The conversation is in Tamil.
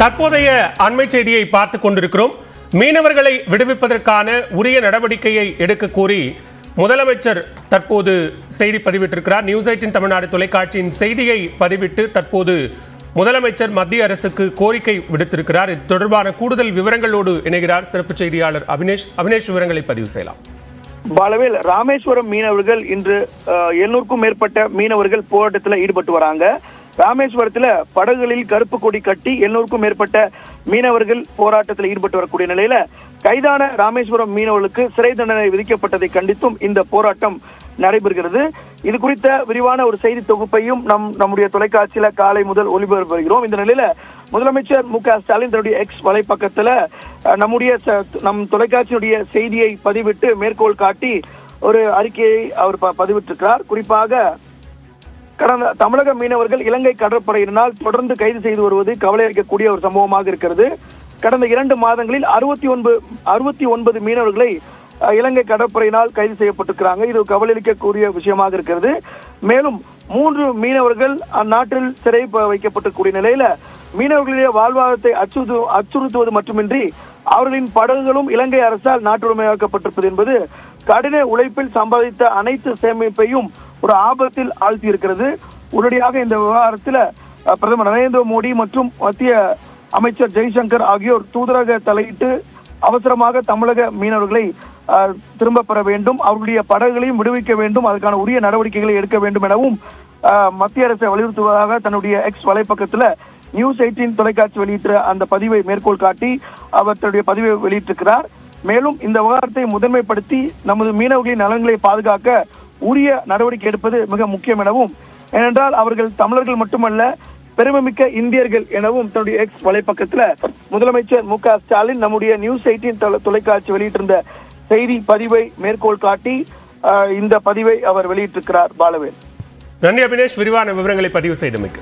தற்போதைய அண்மை செய்தியை பார்த்துக் கொண்டிருக்கிறோம். மீனவர்களை விடுவிப்பதற்கான உரிய நடவடிக்கையை எடுக்க கோரி முதலமைச்சர் தற்போது செய்தி பதிவிட்டிருக்கிறார். நியூஸ் எயிட்டின் தமிழ்நாடு தொலைக்காட்சியின் செய்தியை பதிவிட்டு தற்போது முதலமைச்சர் மத்திய அரசுக்கு கோரிக்கை விடுத்திருக்கிறார். இது தொடர்பான கூடுதல் விவரங்களோடு இணைகிறார் சிறப்பு செய்தியாளர் அபினேஷ். அபினேஷ் விவரங்களை பதிவு செய்யலாம். பாலவேல் ராமேஸ்வரம் மீனவர்கள் இன்று எண்ணூறுக்கும் மேற்பட்ட மீனவர்கள் போராட்டத்தில் ஈடுபட்டு வராங்க. ராமேஸ்வரத்துல படகுகளில் கருப்பு கொடி கட்டி எண்ணூறுக்கும் மேற்பட்ட மீனவர்கள் போராட்டத்தில் ஈடுபட்டு வரக்கூடிய நிலையில கைதான ராமேஸ்வரம் மீனவர்களுக்கு சிறை தண்டனை விதிக்கப்பட்டதை கண்டித்தும் இந்த போராட்டம் நடைபெறுகிறது. இது குறித்த விரிவான ஒரு செய்தி தொகுப்பையும் நம் நம்முடைய தொலைக்காட்சியில காலை முதல் ஒளிபரப்பு வருகிறோம் இந்த நிலையில முதலமைச்சர் மு க ஸ்டாலின் தன்னுடைய எக்ஸ் வலைப்பக்கத்துல நம்முடைய ச- நம் தொலைக்காட்சியினுடைய செய்தியை பதிவிட்டு மேற்கோள் காட்டி ஒரு அறிக்கையை அவர் ப- பதிவிட்டிருக்கிறார். குறிப்பாக கடந்த தமிழக மீனவர்கள் இலங்கை கடற்படையினால் தொடர்ந்து கைது செய்து வருவது கவலை அளிக்கக்கூடிய ஒரு சம்பவமாக இருக்கிறது. கடந்த இரண்டு மாதங்களில் அறுபத்தி ஒன்பது அறுபத்தி ஒன்பது மீனவர்களை இலங்கை கடற்படையினால் கைது செய்யப்பட்டிருக்கிறாங்க. இது கவலை அளிக்கக்கூடிய விஷயமாக இருக்கிறது. மேலும் மூன்று மீனவர்கள் அந்நாட்டில் சிறை வைக்கப்பட்டக்கூடிய வைக்கப்பட்டிருக்கூடிய நிலையில மீனவர்களுடைய வாழ்வாதாரத்தை அச்சுறுத்து அச்சுறுத்துவது மட்டுமின்றி அவர்களின் படகுகளும் இலங்கை அரசால் நாட்டுடைமையாக்கப்பட்டிருப்பது என்பது கடின உழைப்பில் சம்பாதித்த அனைத்து சேமிப்பையும் ஒரு ஆபத்தில் ஆழ்த்தி இருக்கிறது உடனடியாக இந்த விவகாரத்தில் பிரதமர் நரேந்திர மோடி மற்றும் மத்திய அமைச்சர் ஜெய்சங்கர் ஆகியோர் தூதரக தலையிட்டு அவசரமாக தமிழக மீனவர்களை திரும்ப பெற வேண்டும். அவர்களுடைய படகுகளையும் விடுவிக்க வேண்டும். அதற்கான உரிய நடவடிக்கைகளை எடுக்க வேண்டும் எனவும் மத்திய அரசை வலியுறுத்துவதாக தன்னுடைய எக்ஸ் வலைப்பக்கத்தில் நியூஸ் எயிட்டீன் தொலைக்காட்சி வெளியிட்ட அந்த பதிவை மேற்கோள் காட்டி அவர் தன்னுடைய பதிவை வெளியிட்டிருக்கிறார். மேலும் இந்த விவகாரத்தை முதன்மைப்படுத்தி நமது மீனவர்களின் நலன்களை பாதுகாக்க உரிய நடவடிக்கை எடுப்பது மிக முக்கியம் எனவும் ஏனென்றால் அவர்கள் தமிழர்கள் மட்டுமல்ல பெருமைமிக்க இந்தியர்கள் எனவும் தன்னுடைய எக்ஸ் வலைப்பக்கத்துல முதலமைச்சர் மு க ஸ்டாலின் நம்முடைய நியூஸ் எயிட்டீன் தொலைக்காட்சி வெளியிட்டிருந்த செய்தி பதிவை மேற்கோள் காட்டி இந்த பதிவை அவர் வெளியிட்டிருக்கிறார் பாலவேல். நன்றி அபினேஷ். விரிவான விவரங்களை பதிவு செய்தமைக்கு.